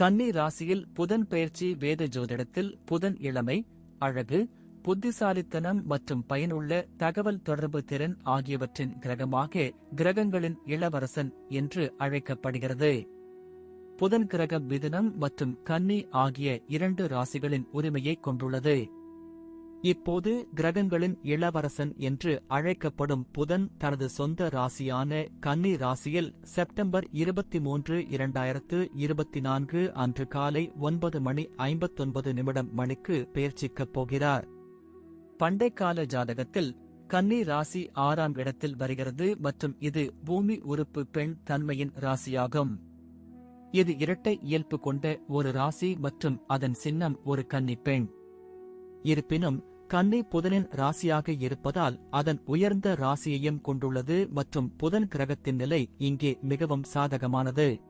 கன்னி ராசியில் புதன் பெயர்ச்சி வேத ஜோதிடத்தில் புதன் இளமை அழகு புத்திசாலித்தனம் மற்றும் பயனுள்ள தகவல் தொடர்பு திறன் ஆகியவற்றின் கிரகமாக கிரகங்களின் இளவரசன் என்று அழைக்கப்படுகிறது. புதன் கிரகம் மிதுனம் மற்றும் கன்னி ஆகிய இரண்டு ராசிகளின் உரிமையை கொண்டுள்ளது. இப்போது கிரகங்களின் இளவரசன் என்று அழைக்கப்படும் புதன் தனது சொந்த ராசியான கன்னி ராசியில் செப்டம்பர் இருபத்தி மூன்று இரண்டாயிரத்து இருபத்தி நான்கு அன்று காலை ஒன்பது மணி ஐம்பத்தொன்பது நிமிடம் மணிக்கு பெயர்ச்சிக்கப் போகிறார். பண்டைக்கால ஜாதகத்தில் கன்னி ராசி ஆறாம் இடத்தில் வருகிறது மற்றும் இது பூமி உறுப்பு பெண் தன்மையின் ராசியாகும். இது இரட்டை இயல்பு கொண்ட ஒரு ராசி மற்றும் அதன் சின்னம் ஒரு கன்னி பெண். இருப்பினும் கன்னி புதனின் ராசியாக இருப்பதால் அதன் உயர்ந்த ராசியையும் கொண்டுள்ளது மற்றும் புதன் கிரகத்தின் நிலை இங்கே மிகவும் சாதகமானது.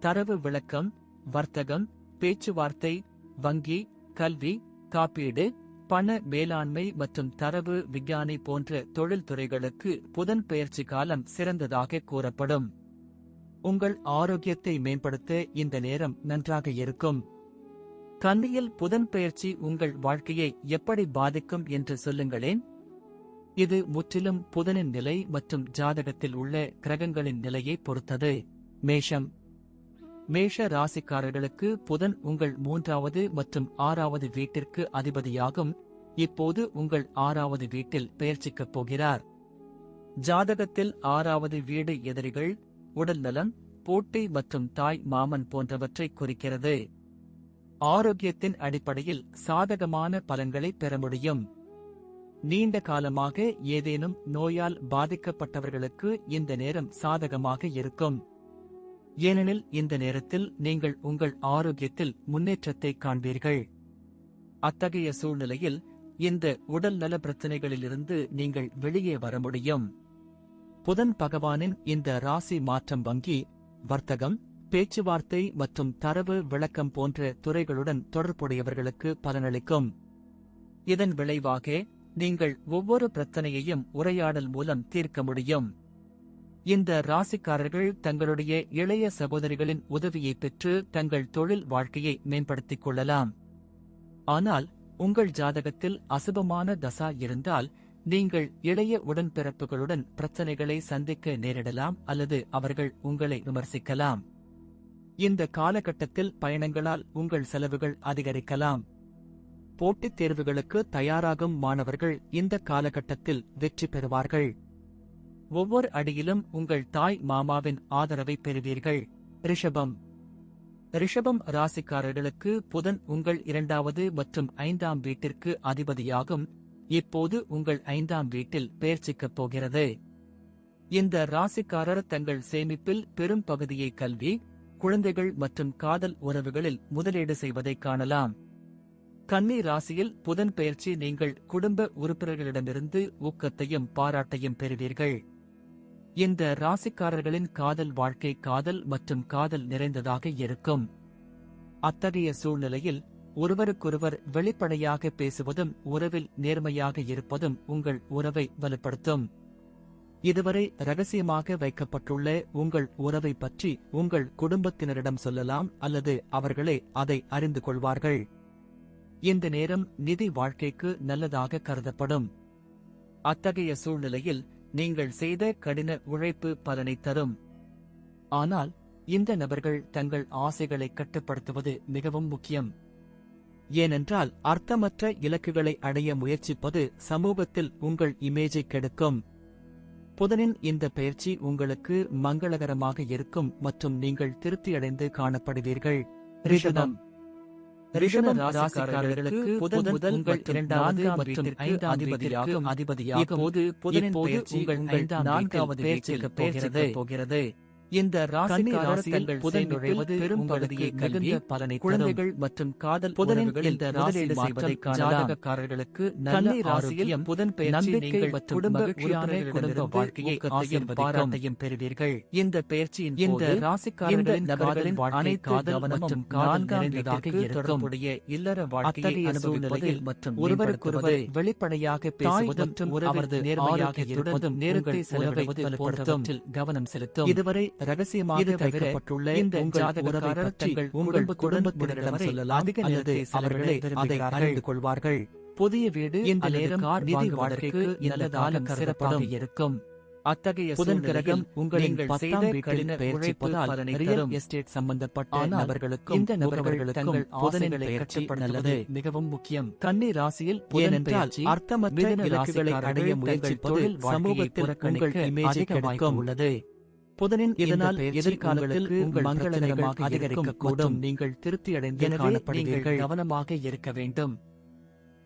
தரவு விளக்கம் வர்த்தகம் பேச்சுவார்த்தை வங்கி கல்வி காப்பீடு பண மேலாண்மை மற்றும் தரவு விஞ்ஞானி போன்ற தொழில்துறைகளுக்கு புதன் பெயர்ச்சி காலம் சிறந்ததாக கூறப்படும். உங்கள் ஆரோக்கியத்தை மேம்படுத்த இந்த நேரம் நன்றாக இருக்கும். கன்னியில் புதன் பெயர்ச்சி உங்கள் வாழ்க்கையை எப்படி பாதிக்கும் என்று சொல்லுங்களேன். இது முற்றிலும் புதனின் நிலை மற்றும் ஜாதகத்தில் உள்ள கிரகங்களின் நிலையை பொறுத்தது. மேஷம். மேஷ ராசிக்காரர்களுக்கு புதன் உங்கள் மூன்றாவது மற்றும் ஆறாவது வீட்டிற்கு அதிபதியாகும். இப்போது உங்கள் ஆறாவது வீட்டில் பெயர்ச்சிக்கப் போகிறார். ஜாதகத்தில் ஆறாவது வீடு எதிரிகள் உடல்நலம் போட்டி மற்றும் தாய் மாமன் போன்றவற்றை குறிக்கிறது. ஆரோக்கியத்தின் அடிப்படையில் சாதகமான பலன்களை பெற முடியும். நீண்ட காலமாக ஏதேனும் நோயால் பாதிக்கப்பட்டவர்களுக்கு இந்த நேரம் சாதகமாக இருக்கும். ஏனெனில் இந்த நேரத்தில் நீங்கள் உங்கள் ஆரோக்கியத்தில் முன்னேற்றத்தை காண்பீர்கள். அத்தகைய சூழ்நிலையில் இந்த உடல் நல பிரச்சனைகளிலிருந்து நீங்கள் வெளியே வர முடியும். புதன் பகவானின் இந்த ராசி மாற்றம் வங்கி வர்த்தகம் பேச்சுவார்த்தை மற்றும் தரவு விளக்கம் போன்ற துறைகளுடன் தொடர்புடையவர்களுக்கு பலனளிக்கும். இதன் விளைவாக நீங்கள் ஒவ்வொரு பிரச்சனையையும் உரையாடல் மூலம் தீர்க்க முடியும். இந்த ராசிக்காரர்கள் தங்களுடைய இளைய சகோதரிகளின் உதவியை பெற்று தங்கள் தொழில் வாழ்க்கையை மேம்படுத்திக் கொள்ளலாம். ஆனால் உங்கள் ஜாதகத்தில் அசுபமான தசா இருந்தால் நீங்கள் இளைய உடன்பிறப்புகளுடன் பிரச்சனைகளை சந்திக்க நேரிடலாம் அல்லது அவர்கள் உங்களை விமர்சிக்கலாம். இந்த காலகட்டத்தில் பயணங்களால் உங்கள் செலவுகள் அதிகரிக்கலாம். போட்டித் தேர்வுகளுக்கு தயாராகும் மாணவர்கள் இந்த காலகட்டத்தில் வெற்றி பெறுவார்கள். ஒவ்வொரு அடியிலும் உங்கள் தாய் மாமாவின் ஆதரவை பெறுவீர்கள். ரிஷபம். ரிஷபம் ராசிக்காரர்களுக்கு புதன் உங்கள் இரண்டாவது மற்றும் ஐந்தாம் வீட்டிற்கு அதிபதியாகும். இப்போது உங்கள் ஐந்தாம் வீட்டில் பெயர்ச்சிக்கப் போகிறது. இந்த ராசிக்காரர் தங்கள் சேமிப்பில் பெரும் பகுதியை கல்வி குழந்தைகள் மற்றும் காதல் உறவுகளில் முதலீடு செய்வதை காணலாம். கன்னி ராசியில் புதன் பெயர்ச்சி நீங்கள் குடும்ப உறுப்பினர்களிடமிருந்து ஊக்கத்தையும் பாராட்டையும் பெறுவீர்கள். இந்த ராசிக்காரர்களின் காதல் வாழ்க்கை காதல் மற்றும் காதல் நிறைந்ததாக இருக்கும். அத்தகைய சூழ்நிலையில் ஒருவருக்கொருவர் வெளிப்படையாக பேசுவதும் உறவில் நேர்மையாக இருப்பதும் உங்கள் உறவை வலுப்படுத்தும். இதுவரை ரகசியமாக வைக்கப்பட்டுள்ள உங்கள் உறவை பற்றி உங்கள் குடும்பத்தினரிடம் சொல்லலாம் அல்லது அவர்களே அதை அறிந்து கொள்வார்கள். இந்த நேரம் நிதி வாழ்க்கைக்கு நல்லதாக கருதப்படும். அத்தகைய சூழ்நிலையில் நீங்கள் செய்த கடின உழைப்பு பலனை தரும். ஆனால் இந்த நபர்கள் தங்கள் ஆசைகளை கட்டுப்படுத்துவது மிகவும் முக்கியம். ஏனென்றால் அர்த்தமற்ற இலக்குகளை அடைய முயற்சிப்பது சமூகத்தில் உங்கள் இமேஜை கெடுக்கும். புதனின் இந்த பயிற்சி உங்களுக்கு மங்களகரமாக இருக்கும் மற்றும் நீங்கள் திருப்தியடைந்து காணப்படுவீர்கள். ரிஷபம். ராசிக்காரர்களுக்கு புதன் முதல் உங்கள் இரண்டாவது மற்றும் ஐந்தாம் அதிபதியாகும் அதிபதியாகும். இப்போது புதனின் பயிற்சி உங்கள் ஐந்தாம் நான்காவது பேச்சுக்கு போகிறது. போகிறது. இந்த ராசிக்காரர்கள் புதன் நுழைவது பெரும் பகுதியை மிகுந்த பலனை குழந்தைகள் மற்றும் காதல் புதனின் இந்த ஜாதகக்காரர்களுக்கு நல்ல ராசியில் புதன் பெயர்ச்சி நீங்கள் குடும்ப உறுப்பினர்களிடமிருந்து வாழ்க்கையை ஆசையும் பாராட்டையும் பெறுவீர்கள். இந்த பெயர்ச்சியின் இந்த ராசிக்காரர்களின் நபர்களின் வாழ்க்கை காதல் மற்றும் நான்காம் தொடர்புடைய இல்லற வாழ்க்கையை அனுபவிப்பதில் மற்றும் ஒருவருக்கொருவர் வெளிப்படையாக பேசுவது மற்றும் அவரது நேர்மையாக இருப்பதும் நேரத்தை செலவிடுவது போன்றவற்றில் கவனம் செலுத்தும். இதுவரை ரகசியமாக இது தவிர வைக்கப்பட்டுள்ள இந்த உங்கள் ஜாதகக்காரர் உறவை பற்றி தங்கள் உங்கள் குடும்பத்துடன் குடும்பத்தினரிடம் முடிந்தவரை சொல்லலாம். அதிக அல்லது நேரத்தை அவர்களே செலவிட அதை விரும்புகிறார்கள். அறிந்து கொள்வார்கள். புதிய வீடு இந்த அல்லது நேரம் கார் நிதி வாங்குவதற்கு வாழ்க்கைக்கு நல்ல நல்லதாக காலம் சிறப்பாக கருதப்படும். இருக்கும். அத்தகைய புதன் கிரகம் உங்களின் செய்த பெயர்ச்சிப்பதால் ரியல். எஸ்டேட் சம்பந்தப்பட்ட நபர்களுக்கும் இந்த நபர்கள் முகவர்களுக்கும் தங்கள் புதனின் பெயர்ச்சி நல்லது. மிகவும் முக்கியம். கன்னி ராசியில் ஏனென்றால் அர்த்தமற்ற இலக்குகளை அடைய தங்கள் முயற்சிப்பது தொழில் வாழ்க்கையை சமூகத்தில் உங்கள் இமேஜை கெடுக்கும். உள்ளது. புதனின் இதனால் எதிர்காலத்தில் உங்கள் மங்களகரமாக மற்றும் நீங்கள் திருப்தியடைந்து காணப்படுவீர்கள். கவனமாக இருக்க வேண்டும்.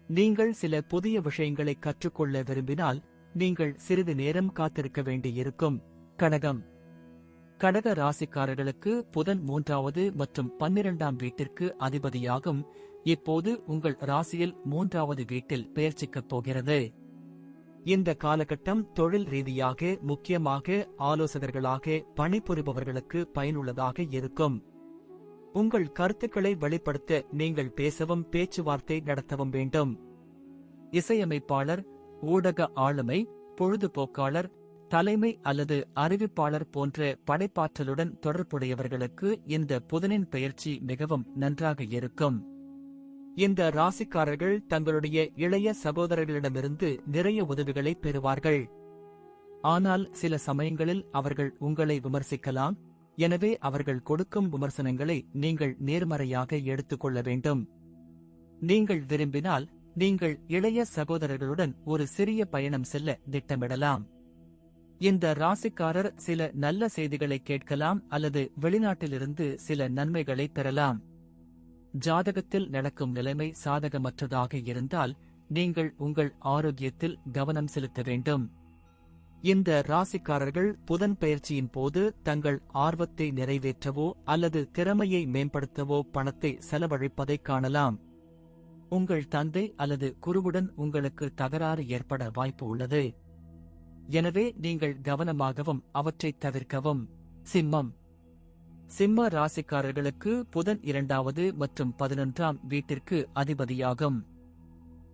நீங்கள் சில புதிய விஷயங்களை கற்றுக்கொள்ள விரும்பினால் நீங்கள் சிறிது நேரம் காத்திருக்க வேண்டியிருக்கும். கடகம். கடக ராசிக்காரர்களுக்கு புதன் மூன்றாவது மற்றும் பன்னிரண்டாம் வீட்டிற்கு அதிபதியாகும். இப்போது உங்கள் ராசியில் மூன்றாவது வீட்டில் பெயர்ச்சிக்கப் போகிறது. இந்த காலகட்டம் தொழில் ரீதியாக முக்கியமாக ஆலோசகர்களாக பணிபுரிபவர்களுக்கு பயனுள்ளதாக இருக்கும். உங்கள் கருத்துக்களை வெளிப்படுத்த நீங்கள் பேசவும் பேச்சுவார்த்தை நடத்தவும் வேண்டும். இசையமைப்பாளர் ஊடக ஆளுமை பொழுதுபோக்காளர் தலைமை அல்லது அறிவிப்பாளர் போன்ற படைப்பாற்றலுடன் தொடர்புடையவர்களுக்கு இந்த புதனின் பெயர்ச்சி மிகவும் நன்றாக இருக்கும். இந்த ராசிக்காரர்கள் தங்களுடைய இளைய சகோதரர்களிடமிருந்து நிறைய உதவிகளை பெறுவார்கள். ஆனால் சில சமயங்களில் அவர்கள் உங்களை விமர்சிக்கலாம். எனவே அவர்கள் கொடுக்கும் விமர்சனங்களை நீங்கள் நேர்மறையாக எடுத்துக்கொள்ள வேண்டும். நீங்கள் விரும்பினால் நீங்கள் இளைய சகோதரர்களுடன் ஒரு சிறிய பயணம் செல்ல திட்டமிடலாம். இந்த ராசிக்காரர் சில நல்ல செய்திகளை கேட்கலாம் அல்லது வெளிநாட்டிலிருந்து சில நன்மைகளை பெறலாம். ஜாதகத்தில் நடக்கும் நிலைமை சாதகமற்றதாக இருந்தால் நீங்கள் உங்கள் ஆரோக்கியத்தில் கவனம் செலுத்த வேண்டும். இந்த ராசிக்காரர்கள் புதன் பயிற்சியின் போது தங்கள் ஆர்வத்தை நிறைவேற்றவோ அல்லது திறமையை மேம்படுத்தவோ பணத்தை செலவழிப்பதைக் காணலாம். உங்கள் தந்தை அல்லது குருவுடன் உங்களுக்கு தகராறு ஏற்பட வாய்ப்பு உள்ளது. எனவே நீங்கள் கவனமாகவும் அவற்றைத் தவிர்க்கவும். சிம்மம் சிம்ம ராசிக்காரர்களுக்கு புதன் இரண்டாவது மற்றும் பதினொன்றாம் வீட்டிற்கு அதிபதியாகும்.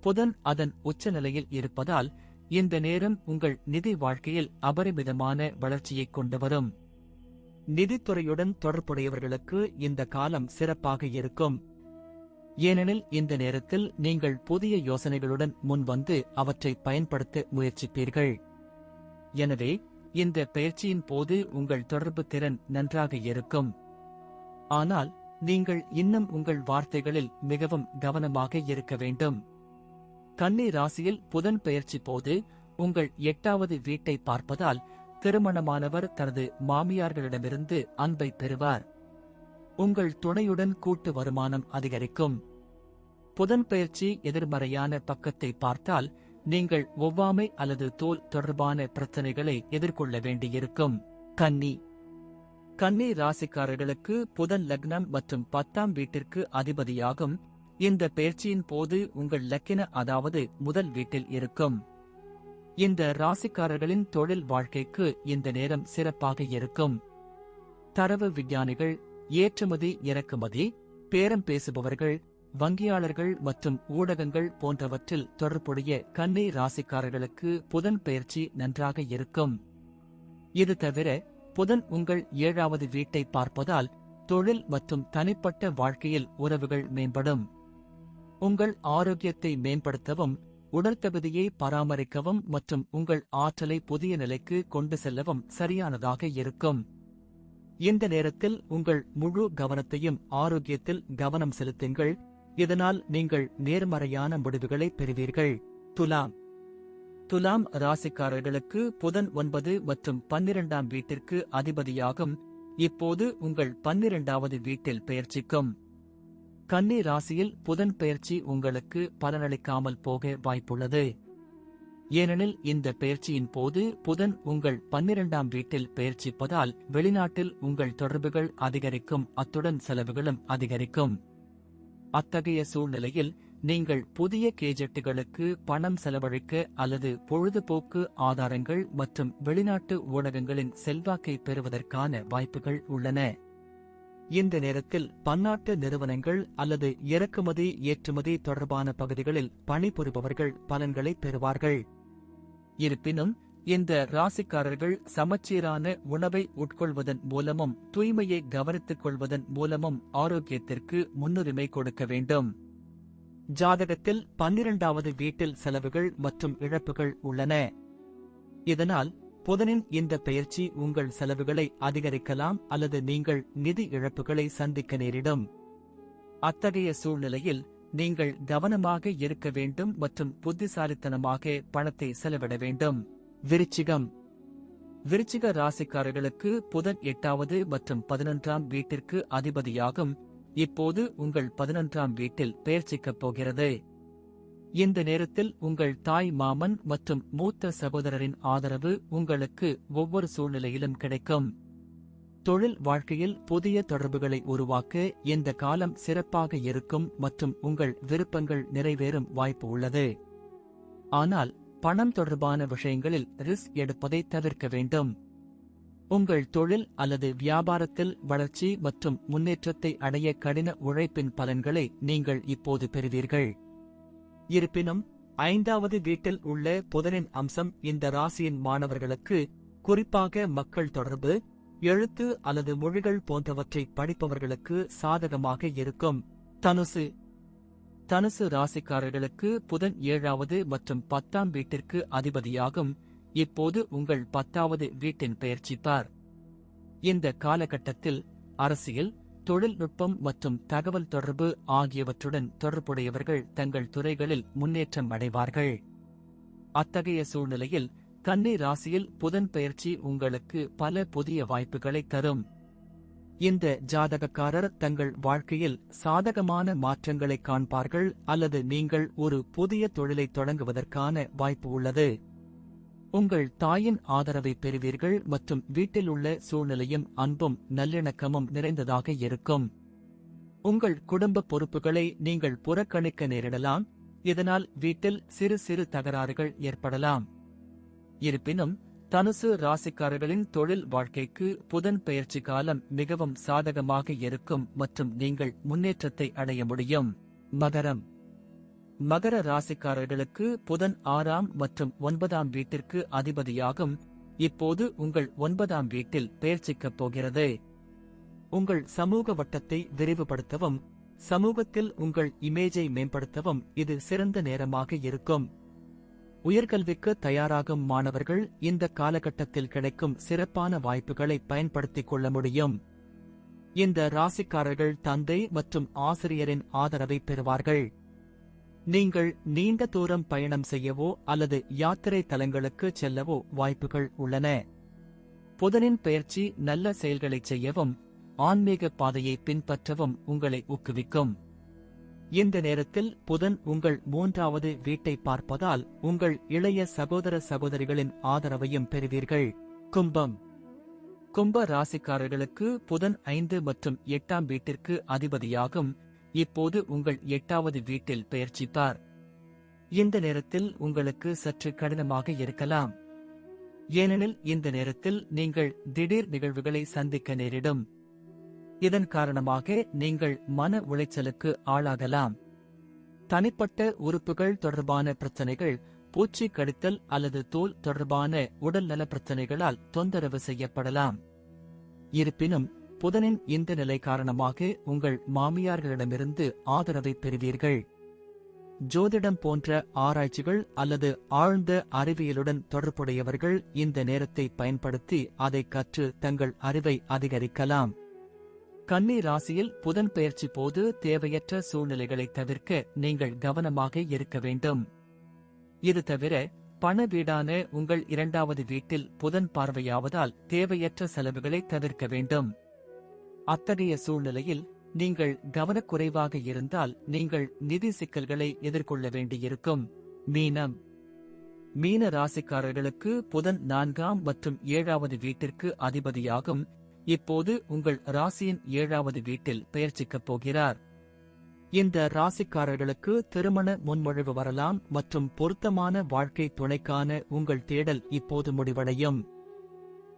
புதன் அதன் உச்சநிலையில் இருப்பதால் இந்த நேரம் உங்கள் நிதி வாழ்க்கையில் அபரிமிதமான வளர்ச்சியைக் கொண்டு வரும் நிதித்துறையுடன் தொடர்புடையவர்களுக்கு இந்த காலம் சிறப்பாக இருக்கும். ஏனெனில் இந்த நேரத்தில் நீங்கள் புதிய யோசனைகளுடன் முன்வந்து அவற்றை பயன்படுத்த முயற்சிப்பீர்கள். எனவே இந்த பயிற்சியின் போது உங்கள் தொடர்பு திறன் நன்றாக இருக்கும். ஆனால் நீங்கள் இன்னும் உங்கள் வார்த்தைகளில் மிகவும் கவனமாக இருக்க வேண்டும். கன்னி ராசியில் புதன் பெயர்ச்சி போது உங்கள் எட்டாவது வீட்டை பார்ப்பதால் திருமணமானவர் தனது மாமியார்களிடமிருந்து அன்பை பெறுவார். உங்கள் துணையுடன் கூட்டு வருமானம் அதிகரிக்கும். புதன் பயிற்சி எதிர்மறையான பக்கத்தை பார்த்தால் நீங்கள் ஒவ்வாமை அல்லது தோல் தொடர்பான பிரச்சனைகளை எதிர்கொள்ள வேண்டியிருக்கும். கன்னி. கன்னி ராசிக்காரர்களுக்கு புதன் லக்னம் மற்றும் பத்தாம் வீட்டிற்கு அதிபதியாகும். இந்த பெயர்ச்சியின் போது உங்கள் லக்கின அதாவது முதல் வீட்டில் இருக்கும். இந்த ராசிக்காரர்களின் தொழில் வாழ்க்கைக்கு இந்த நேரம் சிறப்பாக இருக்கும். தரவு விஞ்ஞானிகள் ஏற்றுமதி இறக்குமதி பேரம் பேசுபவர்கள் வங்கியாளர்கள் மற்றும் ஊடகங்கள் போன்றவற்றில் தொடர்புடைய கன்னி ராசிக்காரர்களுக்கு புதன் பெயர்ச்சி நன்றாக இருக்கும். இது தவிர புதன் உங்கள் ஏழாவது வீட்டை பார்ப்பதால் தொழில் மற்றும் தனிப்பட்ட வாழ்க்கையில் உறவுகள் மேம்படும். உங்கள் ஆரோக்கியத்தை மேம்படுத்தவும் உடல் தகுதியை பராமரிக்கவும் மற்றும் உங்கள் ஆற்றலை புதிய நிலைக்கு கொண்டு செல்லவும் சரியானதாக இருக்கும். இந்த நேரத்தில் உங்கள் முழு கவனத்தையும் ஆரோக்கியத்தில் கவனம் செலுத்துங்கள். இதனால் நீங்கள் நேர்மறையான முடிவுகளை பெறுவீர்கள். துலாம். துலாம் ராசிக்காரர்களுக்கு புதன் ஒன்பது மற்றும் பன்னிரண்டாம் வீட்டிற்கு அதிபதியாகும். இப்போது உங்கள் பன்னிரண்டாவது வீட்டில் பெயர்ச்சிக்கும். கன்னி ராசியில் புதன் பெயர்ச்சி உங்களுக்கு பலனளிக்காமல் போக வாய்ப்புள்ளது. ஏனெனில் இந்த பெயர்ச்சியின் போது புதன் உங்கள் பன்னிரண்டாம் வீட்டில் பெயர்ச்சிப்பதால் வெளிநாட்டில் உங்கள் தொடர்புகள் அதிகரிக்கும் அத்துடன் செலவுகளும் அதிகரிக்கும். அத்தகைய சூழ்நிலையில் நீங்கள் புதிய கேஜெட்டுகளுக்கு பணம் செலவழிக்க அல்லது பொழுதுபோக்கு ஆதாரங்கள் மற்றும் வெளிநாட்டு ஊடகங்களின் செல்வாக்கை பெறுவதற்கான வாய்ப்புகள் உள்ளன. இந்த நேரத்தில் பன்னாட்டு நிறுவனங்கள் அல்லது இறக்குமதி ஏற்றுமதி தொடர்பான பகுதிகளில் பணிபுரிபவர்கள் பலன்களை பெறுவார்கள். இருப்பினும் இந்த ராசிக்காரர்கள் சமச்சீரான உணவை உட்கொள்வதன் மூலமும் தூய்மையை கவனித்துக் கொள்வதன் மூலமும் ஆரோக்கியத்திற்கு முன்னுரிமை கொடுக்க வேண்டும். ஜாதகத்தில் பன்னிரண்டாவது வீட்டில் செலவுகள் மற்றும் இழப்புகள் உள்ளன. இதனால் புதனின் இந்த பெயர்ச்சி உங்கள் செலவுகளை அதிகரிக்கலாம் அல்லது நீங்கள் நிதி இழப்புகளை சந்திக்க நேரிடும். அத்தகைய சூழ்நிலையில் நீங்கள் கவனமாக இருக்க வேண்டும் மற்றும் புத்திசாலித்தனமாக பணத்தை செலவிட வேண்டும். விருச்சிகம். விருச்சிக ராசிக்காரர்களுக்கு புதன் எட்டாவது மற்றும் பதினொன்றாம் வீட்டிற்கு அதிபதியாகும். இப்போது உங்கள் பதினொன்றாம் வீட்டில் பெயர்ச்சிக்கப் போகிறது. இந்த நேரத்தில் உங்கள் தாய் மாமன் மற்றும் மூத்த சகோதரரின் ஆதரவு உங்களுக்கு ஒவ்வொரு சூழ்நிலையிலும் கிடைக்கும். தொழில் வாழ்க்கையில் புதிய தொடர்புகளை உருவாக்க இந்த காலம் சிறப்பாக இருக்கும் மற்றும் உங்கள் விருப்பங்கள் நிறைவேறும் வாய்ப்பு உள்ளது. ஆனால் பணம் தொடர்பான விஷயங்களில் ரிஸ்க் எடுப்பதை தவிர்க்க வேண்டும். உங்கள் தொழில் அல்லது வியாபாரத்தில் வளர்ச்சி மற்றும் முன்னேற்றத்தை அடைய கடின உழைப்பின் பலன்களை நீங்கள் இப்போது பெறுவீர்கள். இருப்பினும் ஐந்தாவது வீட்டில் உள்ள புதனின் அம்சம் இந்த ராசியின் மாணவர்களுக்கு குறிப்பாக மக்கள் தொடர்பு எழுத்து அல்லது மொழிகள் போன்றவற்றை படிப்பவர்களுக்கு சாதகமாக இருக்கும். தனுசு தனுசு ராசிக்காரர்களுக்கு புதன் ஏழாவது மற்றும் பத்தாம் வீட்டிற்கு அதிபதியாகும். இப்போது உங்கள் பத்தாவது வீட்டின் பெயர்ச்சிப்பார். இந்த காலகட்டத்தில் அரசியல் தொழில்நுட்பம் மற்றும் தகவல் தொடர்பு ஆகியவற்றுடன் தொடர்புடையவர்கள் தங்கள் துறைகளில் முன்னேற்றம் அடைவார்கள். அத்தகைய சூழ்நிலையில் கன்னி ராசியில் புதன் பெயர்ச்சி உங்களுக்கு பல புதிய வாய்ப்புகளை தரும். இந்த ஜாதகக்காரர் தங்கள் வாழ்க்கையில் சாதகமான மாற்றங்களை காண்பார்கள் அல்லது நீங்கள் ஒரு புதிய தொழிலை தொடங்குவதற்கான வாய்ப்பு உள்ளது. உங்கள் தாயின் ஆதரவை பெறுவீர்கள் மற்றும் வீட்டில் உள்ள சூழ்நிலையும் அன்பும் நல்லிணக்கமும் நிறைந்ததாக இருக்கும். உங்கள் குடும்ப பொறுப்புகளை நீங்கள் புறக்கணிக்க நேரிடலாம் இதனால் வீட்டில் சிறு சிறு தகராறுகள் ஏற்படலாம். இருப்பினும் தனுசு ராசிக்காரர்களின் தொழில் வாழ்க்கைக்கு புதன் பெயர்ச்சி காலம் மிகவும் சாதகமாக இருக்கும் மற்றும் நீங்கள் முன்னேற்றத்தை அடைய முடியும். மகரம். மகர ராசிக்காரர்களுக்கு புதன் ஆறாம் மற்றும் ஒன்பதாம் வீட்டிற்கு அதிபதியாகும். இப்போது உங்கள் ஒன்பதாம் வீட்டில் பெயர்ச்சிக்கப் போகிறது. உங்கள் சமூக வட்டத்தை விரிவுபடுத்தவும் சமூகத்தில் உங்கள் இமேஜை மேம்படுத்தவும் இது சிறந்த நேரமாக இருக்கும். உயர்கல்விக்கு தயாராகும் மாணவர்கள் இந்த காலகட்டத்தில் கிடைக்கும் சிறப்பான வாய்ப்புகளை பயன்படுத்திக் கொள்ள முடியும். இந்த ராசிக்காரர்கள் தந்தை மற்றும் ஆசிரியரின் ஆதரவை பெறுவார்கள். நீங்கள் நீண்ட தூரம் பயணம் செய்யவோ அல்லது யாத்திரை தலங்களுக்கு செல்லவோ வாய்ப்புகள் உள்ளன. புதனின் பெயர்ச்சி நல்ல செயல்களைச் செய்யவும் ஆன்மீக பாதையை பின்பற்றவும் உங்களை ஊக்குவிக்கும். இந்த நேரத்தில் புதன் உங்கள் மூன்றாவது வீட்டை பார்ப்பதால் உங்கள் இளைய சகோதர சகோதரிகளின் ஆதரவையும் பெறுவீர்கள். கும்பம். கும்ப ராசிக்காரர்களுக்கு புதன் ஐந்து மற்றும் எட்டாம் வீட்டிற்கு அதிபதியாகும். இப்போது உங்கள் எட்டாவது வீட்டில் பெயர்ச்சிப்பார் இந்த நேரத்தில் உங்களுக்கு சற்று கடினமாக இருக்கலாம். ஏனெனில் இந்த நேரத்தில் நீங்கள் திடீர் நிகழ்வுகளை சந்திக்க நேரிடும். இதன் காரணமாக நீங்கள் மன உளைச்சலுக்கு ஆளாகலாம். தனிப்பட்ட உறுப்புகள் தொடர்பான பிரச்சனைகள் பூச்சி கடித்தல் அல்லது தோல் தொடர்பான உடல்நல பிரச்சனைகளால் தொந்தரவு செய்யப்படலாம். இருப்பினும் புதனின் இந்த நிலை காரணமாக உங்கள் மாமியார்களிடமிருந்து ஆதரவை பெறுவீர்கள். ஜோதிடம் போன்ற ஆராய்ச்சிகள் அல்லது ஆழ்ந்த அறிவியலுடன் தொடர்புடையவர்கள் இந்த நேரத்தை பயன்படுத்தி அதை கற்று தங்கள் அறிவை அதிகரிக்கலாம். கன்னி ராசியில் புதன் பெயர்ச்சி போது தேவையற்ற சூழ்நிலைகளை தவிர்க்க நீங்கள் கவனமாக இருக்க வேண்டும். இது தவிர பண வீடான உங்கள் இரண்டாவது வீட்டில் புதன் பார்வையாவதால் தேவையற்ற செலவுகளை தவிர்க்க வேண்டும். அத்தகைய சூழ்நிலையில் நீங்கள் கவனக்குறைவாக இருந்தால் நீங்கள் நிதி சிக்கல்களை எதிர்கொள்ள வேண்டியிருக்கும். மீனம். மீன ராசிக்காரர்களுக்கு புதன் நான்காம் மற்றும் ஏழாவது வீட்டிற்கு அதிபதியாகும் இப்போது உங்கள் ராசியின் ஏழாவது வீட்டில் பெயர்ச்சிக்கப் போகிறார். இந்த ராசிக்காரர்களுக்கு திருமண முன்மொழிவு வரலாம் மற்றும் பொருத்தமான வாழ்க்கை துணைக்கான உங்கள் தேடல் இப்போது முடிவடையும்.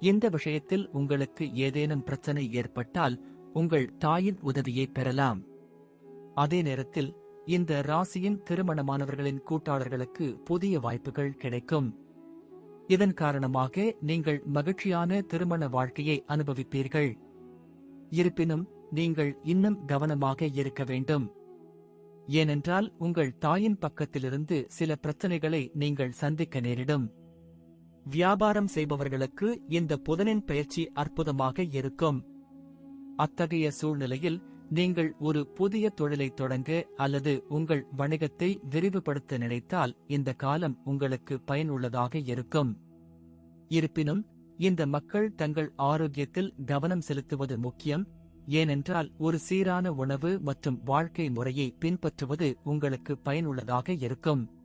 இந்த விஷயத்தில் உங்களுக்கு ஏதேனும் பிரச்சனை ஏற்பட்டால் உங்கள் தாயின் உதவியை பெறலாம். அதே நேரத்தில் இந்த ராசியின் திருமணமானவர்களின் கூட்டாளர்களுக்கு புதிய வாய்ப்புகள் கிடைக்கும். இதன் காரணமாக நீங்கள் மகிழ்ச்சியான திருமண வாழ்க்கையை அனுபவிப்பீர்கள். இருப்பினும் நீங்கள் இன்னும் கவனமாக இருக்க வேண்டும். ஏனென்றால் உங்கள் தாயின் பக்கத்திலிருந்து சில பிரச்சனைகளை நீங்கள் சந்திக்க நேரிடும். வியாபாரம் செய்பவர்களுக்கு இந்த புதனின் பயிற்சி அற்புதமாக இருக்கும். அத்தகைய சூழ்நிலையில் நீங்கள் ஒரு புதிய தொழிலை தொடங்க அல்லது உங்கள் வணிகத்தை விரிவுபடுத்த நினைத்தால் இந்த காலம் உங்களுக்கு பயனுள்ளதாக இருக்கும். இருப்பினும் இந்த மக்கள் தங்கள் ஆரோக்கியத்தில் கவனம் செலுத்துவது முக்கியம். ஏனென்றால் ஒரு சீரான உணவு மற்றும் வாழ்க்கை முறையை பின்பற்றுவது உங்களுக்கு பயனுள்ளதாக இருக்கும்.